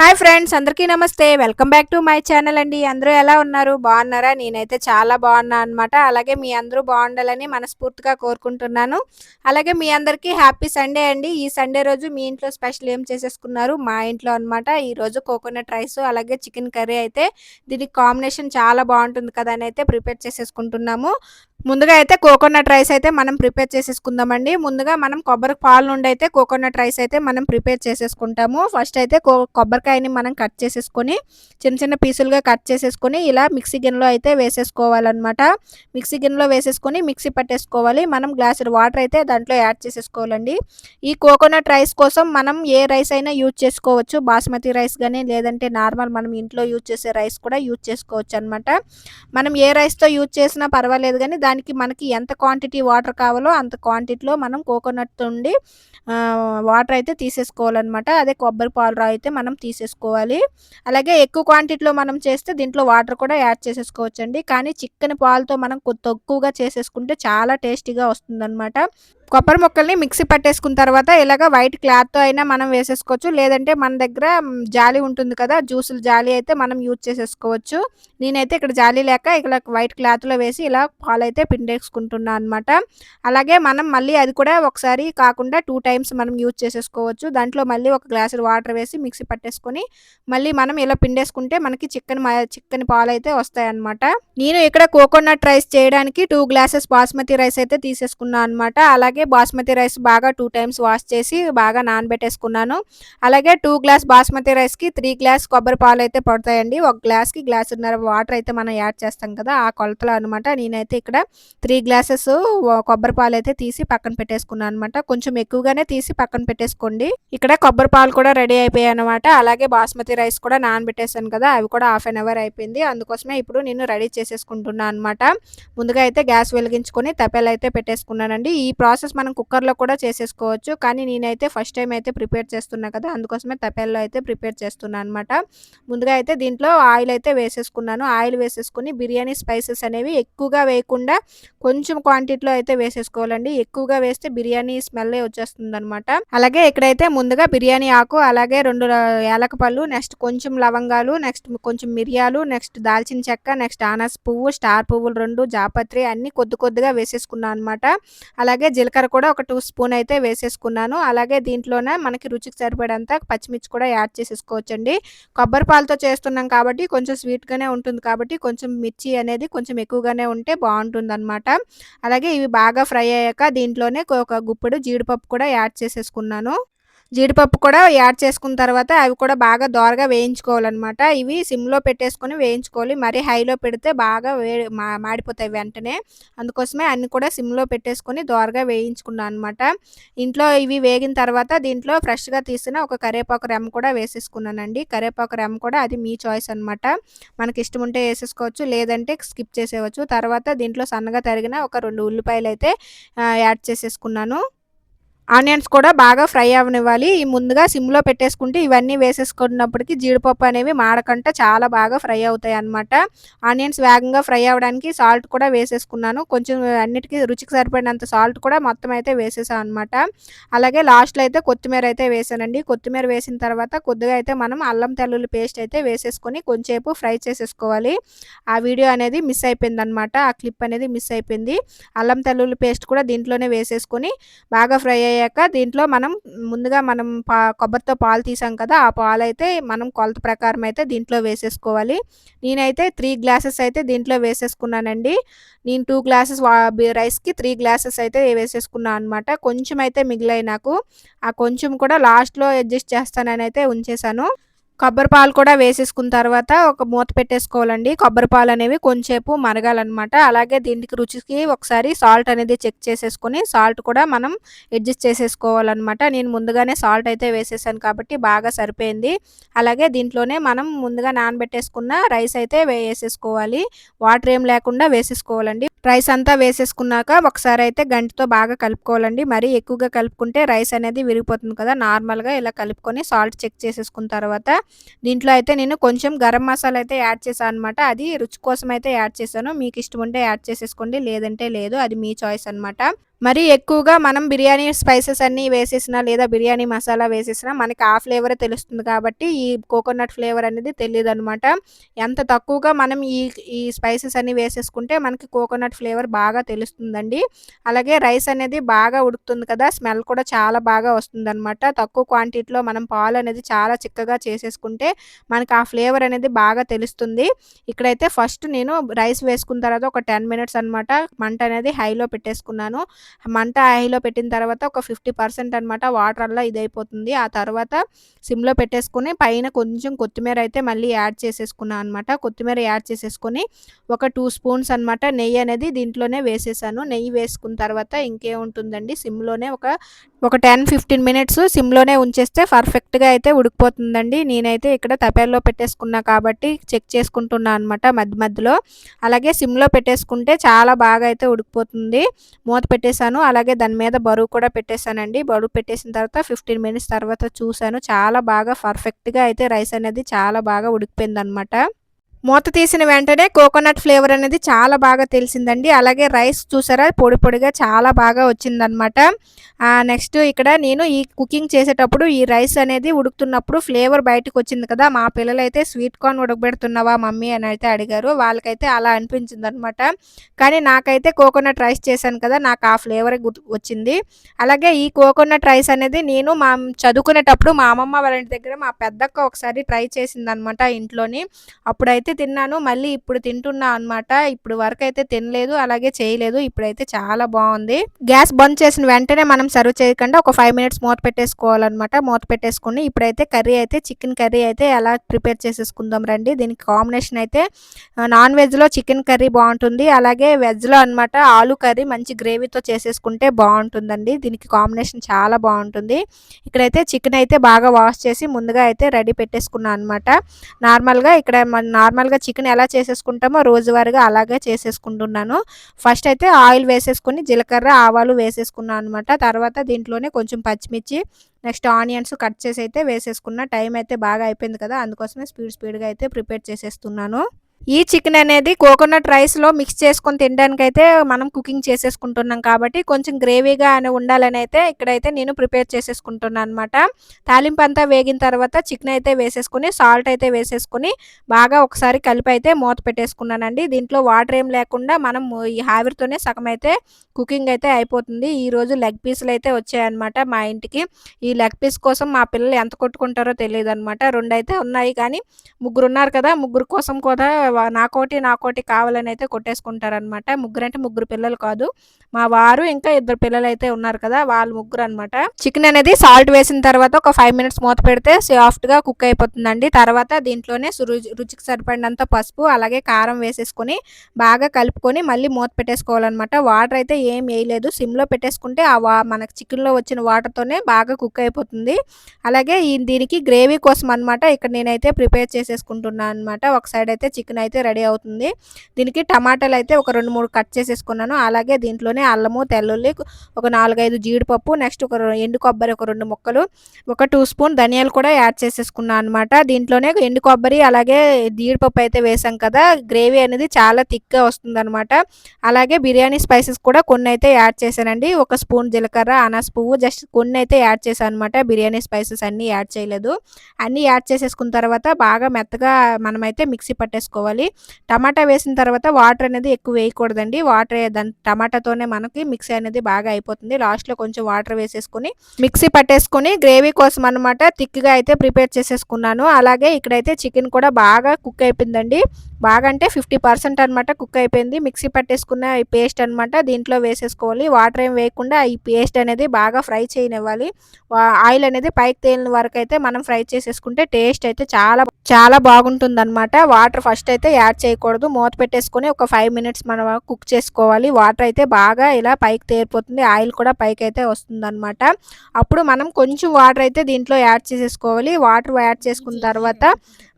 Hi friends అందరికీ నమస్తే. Welcome back to my channel అండి. అందరూ ఎలా ఉన్నారు? బాగున్నారా? నేనైతే చాలా బాగున్నా అనమాట అలాగే మీ అందరూ బాగుండాలని మనస్ఫూర్తిగా కోరుకుంటున్నాను. అలాగే మీ అందరికీ హ్యాపీ సండే అండి. ఈ సండే రోజు మీ ఇంట్లో స్పెషల్ ఏం చేసేసుకున్నారు? మా ఇంట్లో అనమాట ఈరోజు కోకోనట్ రైస్ అలాగే చికెన్ కర్రీ అయితే దీనికి కాంబినేషన్ చాలా బాగుంటుంది కదా అని అయితే ప్రిపేర్ చేసేసుకుంటున్నాము. ముందుగా అయితే కోకోనట్ రైస్ అయితే మనం ప్రిపేర్ చేసేసుకుందామండి. ముందుగా మనం కొబ్బరి పాలు నుండి అయితే కోకోనట్ రైస్ అయితే మనం ప్రిపేర్ చేసేసుకుంటాము. ఫస్ట్ అయితే కొబ్బరికాయని మనం కట్ చేసేసుకొని చిన్న చిన్న పీసులుగా కట్ చేసేసుకొని ఇలా మిక్సీ గిన్నెలో అయితే వేసేసుకోవాలన్నమాట. మిక్సీ గిన్నెలో వేసేసుకొని మిక్సీ పట్టేసుకోవాలి. మనం గ్లాసు వాటర్ అయితే దాంట్లో యాడ్ చేసేసుకోవాలండి. ఈ కోకోనట్ రైస్ కోసం మనం ఏ రైస్ అయినా యూజ్ చేసుకోవచ్చు. బాస్మతి రైస్ కానీ లేదంటే నార్మల్ మనం ఇంట్లో యూజ్ చేసే రైస్ కూడా యూజ్ చేసుకోవచ్చు అనమాట మనం ఏ రైస్తో యూజ్ చేసినా పర్వాలేదు కానీ దాని దానికి మనకి ఎంత క్వాంటిటీ వాటర్ కావాలో అంత క్వాంటిటీలో మనం కోకోనట్ నుండి వాటర్ అయితే తీసేసుకోవాలన్నమాట. అదే కొబ్బరి పాలు అయితే మనం తీసేసుకోవాలి. అలాగే ఎక్కువ క్వాంటిటీలో మనం చేస్తే దీంట్లో వాటర్ కూడా యాడ్ చేసేసుకోవచ్చండి. కానీ చిక్కని పాలతో మనం తక్కువగా చేసేసుకుంటే చాలా టేస్టీగా వస్తుందన్నమాట. కొబ్బరి ముక్కల్ని మిక్సీ పట్టేసుకున్న తర్వాత ఇలాగ వైట్ క్లాత్తో అయినా మనం వేసేసుకోవచ్చు. లేదంటే మన దగ్గర జాలి ఉంటుంది కదా జ్యూసులు జాలి అయితే మనం యూజ్ చేసేసుకోవచ్చు. నేనైతే ఇక్కడ జాలి లేక ఇలా వైట్ క్లాత్లో వేసి ఇలా పాలు అయితే పిండేసుకుంటున్నాను అనమాట అలాగే మనం మళ్ళీ అది కూడా ఒకసారి కాకుండా టూ టైమ్స్ మనం యూజ్ చేసేసుకోవచ్చు. దాంట్లో మళ్ళీ ఒక గ్లాసు వాటర్ వేసి మిక్సీ పట్టేసుకొని మళ్ళీ మనం ఇలా పిండేసుకుంటే మనకి చికెన్ చికెన్ పాలు అయితే వస్తాయి అనమాట నేను ఇక్కడ కోకోనట్ రైస్ చేయడానికి టూ గ్లాసెస్ బాస్మతి రైస్ అయితే తీసేసుకున్నాను అనమాట అలాగే అలాగే బాస్మతి రైస్ బాగా టూ టైమ్స్ వాష్ చేసి బాగా నానబెట్టేసుకున్నాను. అలాగే టూ గ్లాస్ బాస్మతి రైస్కి త్రీ గ్లాస్ కొబ్బరి పాలు అయితే పడతాయండి. ఒక గ్లాస్కి గ్లాసున్నర వాటర్ అయితే మనం యాడ్ చేస్తాం కదా ఆ కొలతలో అనమాట నేనైతే ఇక్కడ త్రీ గ్లాసెస్ కొబ్బరి పాలు అయితే తీసి పక్కన పెట్టేసుకున్నాను అనమాట కొంచెం ఎక్కువగానే తీసి పక్కన పెట్టేసుకోండి. ఇక్కడ కొబ్బరి పాలు కూడా రెడీ అయిపోయాయి అనమాట అలాగే బాస్మతి రైస్ కూడా నానబెట్టేసాను కదా అవి కూడా హాఫ్ అన్ అవర్ అయిపోయింది. అందుకోసమే ఇప్పుడు నేను రెడీ చేసేసుకుంటున్నాను అనమాట ముందుగా అయితే గ్యాస్ వెలిగించుకొని తపెలు అయితే పెట్టేసుకున్నానండి. ఈ ప్రాసెస్ ప్రాసెస్ మనం కుక్కర్లో కూడా చేసేసుకోవచ్చు. కానీ నేనైతే ఫస్ట్ టైం అయితే ప్రిపేర్ చేస్తున్నా కదా అందుకోసమే తపేల్లో అయితే ప్రిపేర్ చేస్తున్నాను అనమాట ముందుగా అయితే దీంట్లో ఆయిల్ అయితే వేసేసుకున్నాను. ఆయిల్ వేసేసుకుని బిర్యానీ స్పైసెస్ అనేవి ఎక్కువగా వేయకుండా కొంచెం క్వాంటిటీలో అయితే వేసేసుకోవాలండి. ఎక్కువగా వేస్తే బిర్యానీ స్మెల్ వచ్చేస్తుంది అనమాట అలాగే ఇక్కడైతే ముందుగా బిర్యానీ ఆకు అలాగే రెండు ఏలకపళ్ళు నెక్స్ట్ కొంచెం లవంగాలు నెక్స్ట్ కొంచెం మిరియాలు నెక్స్ట్ దాల్చిన చెక్క నెక్స్ట్ ఆనస్ పువ్వు స్టార్ పువ్వులు రెండు జాపత్రి అన్ని కొద్ది కొద్దిగా వేసేసుకున్నాను అనమాట అలాగే జీలకర్ర జీలకర్ర కూడా ఒక టూ స్పూన్ అయితే వేసేసుకున్నాను. అలాగే దీంట్లోనే మనకి రుచికి సరిపడంత పచ్చిమిర్చి కూడా యాడ్ చేసేసుకోవచ్చండి. కొబ్బరి పాలతో చేస్తున్నాం కాబట్టి కొంచెం స్వీట్గానే ఉంటుంది కాబట్టి కొంచెం మిర్చి అనేది కొంచెం ఎక్కువగానే ఉంటే బాగుంటుంది అనమాట అలాగే ఇవి బాగా ఫ్రై అయ్యాక దీంట్లోనే ఒక గుప్పెడు జీడిపప్పు కూడా యాడ్ చేసేసుకున్నాను. జీడిపప్పు కూడా యాడ్ చేసుకున్న తర్వాత అవి కూడా బాగా దోరగా వేయించుకోవాలన్నమాట. ఇవి సిమ్లో పెట్టేసుకొని వేయించుకోవాలి. మరీ హైలో పెడితే బాగా వే మాడిపోతాయి వెంటనే. అందుకోసమే అన్ని కూడా సిమ్లో పెట్టేసుకొని దోరగా వేయించుకున్నాను అనమాట ఇంట్లో ఇవి వేగిన తర్వాత దీంట్లో ఫ్రెష్గా తీసిన ఒక కరేపాకు రెమ్మ కూడా వేసేసుకున్నానండి. కరేపాకు రెమ్మ కూడా అది మీ చాయిస్ అనమాట మనకి ఇష్టం ఉంటే వేసేసుకోవచ్చు లేదంటే స్కిప్ చేసేవచ్చు తర్వాత దీంట్లో సన్నగా తరిగిన ఒక రెండు ఉల్లిపాయలు అయితే యాడ్ చేసేసుకున్నాను. ఆనియన్స్ కూడా బాగా ఫ్రై అవనివ్వాలి. ఈ ముందుగా సిమ్లో పెట్టేసుకుంటే ఇవన్నీ వేసేసుకున్నప్పటికీ జీడిపప్పు అనేవి మాడకంట చాలా బాగా ఫ్రై అవుతాయి అనమాట ఆనియన్స్ వేగంగా ఫ్రై అవ్వడానికి సాల్ట్ కూడా వేసేసుకున్నాను. కొంచెం అన్నిటికీ రుచికి సరిపడినంత సాల్ట్ కూడా మొత్తం అయితే వేసేసాను అనమాట అలాగే లాస్ట్లో అయితే కొత్తిమీర అయితే వేసానండి. కొత్తిమీర వేసిన తర్వాత కొద్దిగా అయితే మనం అల్లం తెల్లుల్లి పేస్ట్ అయితే వేసేసుకొని కొంచెంసేపు ఫ్రై చేసేసుకోవాలి. ఆ వీడియో అనేది మిస్ అయిపోయింది అనమాట ఆ క్లిప్ అనేది మిస్ అయిపోయింది. అల్లం తెల్లుల్లి పేస్ట్ కూడా దీంట్లోనే వేసేసుకొని బాగా ఫ్రై అయ్యి అయ్యాక దీంట్లో మనం ముందుగా మనం పా కొబ్బరితో పాలు తీసాం కదా ఆ పాలు అయితే మనం కొలత ప్రకారం అయితే దీంట్లో వేసేసుకోవాలి. నేనైతే త్రీ గ్లాసెస్ అయితే దీంట్లో వేసేసుకున్నానండి. నేను టూ గ్లాసెస్ రైస్కి త్రీ గ్లాసెస్ అయితే వేసేసుకున్నాను అనమాట కొంచెం అయితే మిగిలాయి నాకు. ఆ కొంచెం కూడా లాస్ట్లో అడ్జస్ట్ చేస్తానని అయితే ఉంచేసాను కొబ్బరి పాలు కూడా వేసేసుకున్న తర్వాత ఒక మూత పెట్టేసుకోవాలండి. కొబ్బరి పాలు అనేవి కొంచెంసేపు మరగాలన్నమాట. అలాగే దీనికి రుచికి ఒకసారి సాల్ట్ అనేది చెక్ చేసేసుకొని సాల్ట్ కూడా మనం అడ్జస్ట్ చేసేసుకోవాలన్నమాట. నేను ముందుగానే సాల్ట్ అయితే వేసేసాను కాబట్టి బాగా సరిపోయింది. అలాగే దీంట్లోనే మనం ముందుగా నానబెట్టేసుకున్న రైస్ అయితే వేసేసుకోవాలి. వాటర్ ఏం లేకుండా వేసేసుకోవాలండి. రైస్ అంతా వేసేసుకున్నాక ఒకసారి అయితే గంటితో బాగా కలుపుకోవాలండి. మరీ ఎక్కువగా కలుపుకుంటే రైస్ అనేది విరిగిపోతుంది కదా నార్మల్గా ఇలా కలుపుకొని సాల్ట్ చెక్ చేసేసుకున్న తర్వాత దీంట్లో అయితే నేను కొంచెం గరం మసాలా అయితే యాడ్ చేశాను అనమాట అది రుచి కోసం అయితే యాడ్ చేశాను. మీకు ఇష్టం ఉంటే యాడ్ చేసేసుకోండి లేదంటే లేదు. అది మీ చాయిస్ అనమాట మరి ఎక్కువగా మనం బిర్యానీ స్పైసెస్ అన్నీ వేసేసినా లేదా బిర్యానీ మసాలా వేసేసినా మనకి ఆ ఫ్లేవరే తెలుస్తుంది కాబట్టి ఈ కోకోనట్ ఫ్లేవర్ అనేది తెలియదు అనమాట ఎంత తక్కువగా మనం ఈ ఈ స్పైసెస్ అన్నీ వేసేసుకుంటే మనకి కోకోనట్ ఫ్లేవర్ బాగా తెలుస్తుందండి. అలాగే రైస్ అనేది బాగా ఉడుకుతుంది కదా స్మెల్ కూడా చాలా బాగా వస్తుందనమాట తక్కువ క్వాంటిటీలో మనం పాలు అనేది చాలా చిక్కగా చేసేసుకుంటే మనకి ఆ ఫ్లేవర్ అనేది బాగా తెలుస్తుంది. ఇక్కడైతే ఫస్ట్ నేను రైస్ వేసుకున్న తర్వాత ఒక టెన్ మినిట్స్ అనమాట మంట అనేది హైలో పెట్టేసుకున్నాను. మంట హైలో పెట్టిన తర్వాత ఒక ఫిఫ్టీ పర్సెంట్ అనమాట వాటర్ అలా ఇదైపోతుంది. ఆ తర్వాత సిమ్లో పెట్టేసుకొని పైన కొంచెం కొత్తిమీర అయితే మళ్ళీ యాడ్ చేసేసుకున్నాను అనమాట కొత్తిమీర యాడ్ చేసేసుకొని ఒక టూ స్పూన్స్ అనమాట నెయ్యి అనేది దీంట్లోనే వేసేసాను. నెయ్యి వేసుకున్న తర్వాత ఇంకేముంటుందండి? సిమ్లోనే ఒక ఒక టెన్ ఫిఫ్టీన్ మినిట్స్ సిమ్లోనే ఉంచేస్తే పర్ఫెక్ట్గా అయితే ఉడికిపోతుందండి. నేనైతే ఇక్కడ తపేల్లో పెట్టేసుకున్నా కాబట్టి చెక్ చేసుకుంటున్నా అనమాట మధ్య మధ్యలో. అలాగే సిమ్లో పెట్టేసుకుంటే చాలా బాగా అయితే ఉడికిపోతుంది. మూత పెట్టేశాను అలాగే దాని మీద బరువు కూడా పెట్టేశానండి. బరువు పెట్టేసిన తర్వాత ఫిఫ్టీన్ మినిట్స్ తర్వాత చూశాను. చాలా బాగా పర్ఫెక్ట్గా అయితే రైస్ అనేది చాలా బాగా ఉడికిపోయింది అనమాట మూత తీసిన వెంటనే కోకోనట్ ఫ్లేవర్ అనేది చాలా బాగా తెలిసిందండి. అలాగే రైస్ చూసారా పొడి పొడిగా చాలా బాగా వచ్చిందనమాట నెక్స్ట్ ఇక్కడ నేను ఈ కుకింగ్ చేసేటప్పుడు ఈ రైస్ అనేది ఉడుకుతున్నప్పుడు ఫ్లేవర్ బయటకు వచ్చింది కదా మా పిల్లలైతే స్వీట్ కార్న్ ఉడకబెడుతున్నావా మమ్మీ అని అయితే అడిగారు. వాళ్ళకైతే అలా అనిపించింది అనమాట కానీ నాకైతే కోకోనట్ రైస్ చేశాను కదా నాకు ఆ ఫ్లేవర్ వచ్చింది. అలాగే ఈ కోకోనట్ రైస్ అనేది నేను మా చదువుకునేటప్పుడు మా అమ్మమ్మ వాళ్ళ ఇంటి దగ్గర మా పెద్దక్క ఒకసారి ట్రై చేసింది అనమాట ఇంట్లోని. అప్పుడైతే అయితే తిన్నాను మళ్ళీ ఇప్పుడు తింటున్నా అనమాట ఇప్పుడు వరకు అయితే తినలేదు అలాగే చేయలేదు ఇప్పుడైతే చాలా బాగుంది. గ్యాస్ బంద్ చేసిన వెంటనే మనం సర్వ్ చేయకుండా ఒక ఫైవ్ మినిట్స్ మూత పెట్టేసుకోవాలన్నమాట. మూత పెట్టేసుకుని ఇప్పుడైతే కర్రీ అయితే చికెన్ కర్రీ అయితే ఎలా ప్రిపేర్ చేసేసుకుందాం రండి. దీనికి కాంబినేషన్ అయితే నాన్ వెజ్లో చికెన్ కర్రీ బాగుంటుంది అలాగే వెజ్లో అనమాట ఆలు కర్రీ మంచి గ్రేవీతో చేసేసుకుంటే బాగుంటుందండి. దీనికి కాంబినేషన్ చాలా బాగుంటుంది. ఇక్కడైతే చికెన్ అయితే బాగా వాష్ చేసి ముందుగా అయితే రెడీ పెట్టేసుకున్నాను అనమాట నార్మల్గా ఇక్కడ నార్మల్ నార్మల్గా చికెన్ ఎలా చేసేసుకుంటామో రోజువారీగా అలాగే చేసేసుకుంటున్నాను. ఫస్ట్ అయితే ఆయిల్ వేసేసుకొని జీలకర్ర ఆవాలు వేసేసుకున్నాను అనమాట తర్వాత దీంట్లోనే కొంచెం పచ్చిమిర్చి నెక్స్ట్ ఆనియన్స్ కట్ చేసి అయితే వేసేసుకున్న టైం అయితే బాగా అయిపోయింది కదా అందుకోసమే స్పీడ్ స్పీడ్గా అయితే ప్రిపేర్ చేసేస్తున్నాను. ఈ చికెన్ అనేది కోకోనట్ రైస్లో మిక్స్ చేసుకొని తినడానికి అయితే మనం కుకింగ్ చేసేసుకుంటున్నాం కాబట్టి కొంచెం గ్రేవీగా అని ఉండాలని అయితే ఇక్కడైతే నేను ప్రిపేర్ చేసేసుకుంటున్నాను అనమాట తాలింపు అంతా వేగిన తర్వాత చికెన్ అయితే వేసేసుకొని సాల్ట్ అయితే వేసేసుకొని బాగా ఒకసారి కలిపి అయితే మూత పెట్టేసుకున్నానండి. దీంట్లో వాటర్ ఏం లేకుండా మనం ఈ హావిరితోనే సగం అయితే కుకింగ్ అయితే అయిపోతుంది. ఈరోజు లెగ్ పీసులు అయితే వచ్చాయన్నమాట మా ఇంటికి. ఈ లెగ్ పీస్ కోసం మా పిల్లలు ఎంత కొట్టుకుంటారో తెలియదు అనమాట రెండు అయితే ఉన్నాయి కానీ ముగ్గురు ఉన్నారు కదా ముగ్గురు కోసం కూడా నాకోటి నాకోటి కావాలని అయితే కొట్టేసుకుంటారనమాట ముగ్గురు అంటే ముగ్గురు పిల్లలు కాదు. మా వారు ఇంకా ఇద్దరు పిల్లలు అయితే ఉన్నారు కదా వాళ్ళు ముగ్గురు అనమాట చికెన్ అనేది సాల్ట్ వేసిన తర్వాత ఒక ఫైవ్ మినిట్స్ మూత పెడితే సాఫ్ట్గా కుక్ అయిపోతుందండి. తర్వాత దీంట్లోనే రుచికి సరిపడినంత పసుపు అలాగే కారం వేసేసుకొని బాగా కలుపుకొని మళ్ళీ మూత పెట్టేసుకోవాలన్నమాట. వాటర్ అయితే ఏం వేయలేదు. సిమ్లో పెట్టేసుకుంటే ఆ వా మనకు చికెన్లో వచ్చిన వాటర్తోనే బాగా కుక్ అయిపోతుంది. అలాగే దీనికి గ్రేవీ కోసం అనమాట ఇక్కడ నేనైతే ప్రిపేర్ చేసేసుకుంటున్నాను అనమాట ఒక సైడ్ అయితే చికెన్ అయితే రెడీ అవుతుంది. దీనికి టమాటాలు అయితే ఒక రెండు మూడు కట్ చేసేసుకున్నాను. అలాగే దీంట్లోనే అల్లము తెల్లుల్లి ఒక నాలుగైదు జీడిపప్పు నెక్స్ట్ ఒక ఎండు కొబ్బరి ఒక రెండు ముక్కలు ఒక టూ స్పూన్ ధనియాలు కూడా యాడ్ చేసేసుకున్నాను అనమాట దీంట్లోనే ఎండు కొబ్బరి అలాగే జీడిపప్పు అయితే వేసాం కదా గ్రేవీ అనేది చాలా థిక్గా వస్తుందన్నమాట. అలాగే బిర్యానీ స్పైసెస్ కూడా కొన్ని అయితే యాడ్ చేశానండి. ఒక స్పూన్ జీలకర్ర అనాస్ పువ్వు జస్ట్ కొన్ని అయితే యాడ్ చేశాను అనమాట బిర్యానీ స్పైసెస్ అన్నీ యాడ్ చేయలేదు. అన్నీ యాడ్ చేసేసుకున్న తర్వాత బాగా మెత్తగా మనమైతే మిక్సీ పట్టేసుకోవాలి. వేసుకోవాలి. టమాటా వేసిన తర్వాత వాటర్ అనేది ఎక్కువ వేయకూడదండి. వాటర్ దాని టమాటాతోనే మనకి మిక్సీ అనేది బాగా అయిపోతుంది. లాస్ట్లో కొంచెం వాటర్ వేసేసుకొని మిక్సీ పట్టేసుకొని గ్రేవీ కోసం అనమాట థిక్గా అయితే ప్రిపేర్ చేసేసుకున్నాను. అలాగే ఇక్కడైతే చికెన్ కూడా బాగా కుక్ అయిపోయిందండి. బాగా అంటే ఫిఫ్టీ పర్సెంట్ అనమాట కుక్ అయిపోయింది. మిక్సీ పట్టేసుకున్న ఈ పేస్ట్ అనమాట దీంట్లో వేసేసుకోవాలి. వాటర్ ఏం వేయకుండా ఈ పేస్ట్ అనేది బాగా ఫ్రై చేయనివ్వాలి. ఆయిల్ అనేది పైకి తేలిన వరకు అయితే మనం ఫ్రై చేసేసుకుంటే టేస్ట్ అయితే చాలా చాలా బాగుంటుంది అనమాట వాటర్ ఫస్ట్ అయితే యాడ్ చేయకూడదు. మూత పెట్టేసుకొని ఒక ఫైవ్ మినిట్స్ మనం కుక్ చేసుకోవాలి. వాటర్ అయితే బాగా ఇలా పైకి తేరిపోతుంది. ఆయిల్ కూడా పైకి అయితే వస్తుంది అప్పుడు మనం కొంచెం వాటర్ అయితే దీంట్లో యాడ్ చేసేసుకోవాలి. వాటర్ యాడ్ చేసుకున్న తర్వాత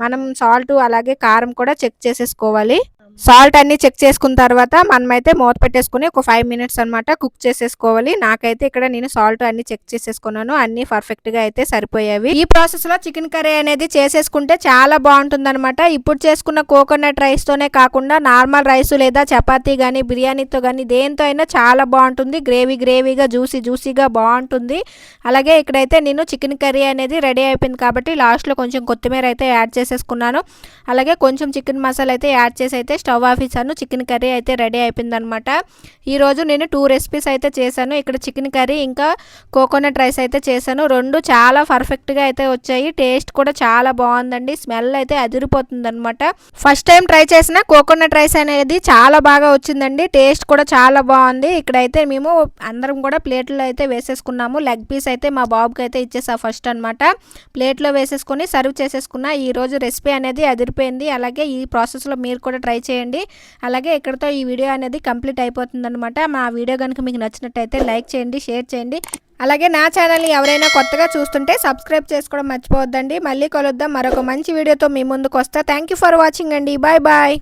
మనం సాల్ట్ అలాగే కారం కూడా చెక్ చేసేసుకోవాలి. సాల్ట్ అన్ని చెక్ చేసుకున్న తర్వాత మనమైతే మూత పెట్టేసుకుని ఒక ఫైవ్ మినిట్స్ అనమాట కుక్ చేసేసుకోవాలి. నాకైతే ఇక్కడ నేను సాల్ట్ అన్ని చెక్ చేసేసుకున్నాను. అన్ని పర్ఫెక్ట్గా అయితే సరిపోయేవి. ఈ ప్రాసెస్లో చికెన్ కర్రీ అనేది చేసేసుకుంటే చాలా బాగుంటుంది అనమాట ఇప్పుడు చేసుకున్న కోకోనట్ రైస్ తోనే కాకుండా నార్మల్ రైస్ లేదా చపాతీ గానీ బిర్యానీతో గానీ దేంతో అయినా చాలా బాగుంటుంది. గ్రేవీ గ్రేవీగా జ్యూసీ జ్యూసీగా బాగుంటుంది. అలాగే ఇక్కడైతే నేను చికెన్ కర్రీ అనేది రెడీ అయిపోయింది కాబట్టి లాస్ట్లో కొంచెం కొత్తిమీర అయితే యాడ్ చేసేసుకున్నాను. అలాగే కొంచెం చికెన్ మసాలా అయితే యాడ్ చేసి అయితే స్టవ్ ఆఫీసాను చికెన్ కర్రీ అయితే రెడీ అయిపోయిందనమాట. ఈరోజు నేను టూ రెసిపీస్ అయితే చేశాను. ఇక్కడ చికెన్ కర్రీ ఇంకా కోకోనట్ రైస్ అయితే చేశాను. రెండు చాలా పర్ఫెక్ట్గా అయితే వచ్చాయి. టేస్ట్ కూడా చాలా బాగుందండి. స్మెల్ అయితే అదిరిపోతుంది అనమాట ఫస్ట్ టైం ట్రై చేసిన కోకోనట్ రైస్ అనేది చాలా బాగా వచ్చిందండి. టేస్ట్ కూడా చాలా బాగుంది. ఇక్కడైతే మేము అందరం కూడా ప్లేట్లో అయితే వేసేసుకున్నాము. లెగ్ పీస్ అయితే మా బాబుకి అయితే ఇచ్చేసా ఫస్ట్ అనమాట. ప్లేట్లో వేసేసుకొని సర్వ్ చేసేసుకున్న ఈరోజు రెసిపీ అనేది అదిరిపోయింది. అలాగే ఈ ప్రాసెస్లో మీరు కూడా ట్రై చేయండి. అలాగే ఇక్కడతో ఈ వీడియో అనేది కంప్లీట్ అయిపోతుంది అనమాట మా వీడియో కనుక మీకు నచ్చినట్టయితే లైక్ చేయండి షేర్ చేయండి. అలాగే నా ఛానల్ని ఎవరైనా కొత్తగా చూస్తుంటే సబ్స్క్రైబ్ చేసుకోవడం మర్చిపోవద్దండి. మళ్ళీ కలుద్దాం. మరొక మంచి వీడియోతో మీ ముందుకు వస్తా. థ్యాంక్ యూ ఫర్ వాచింగ్ అండి. Bye bye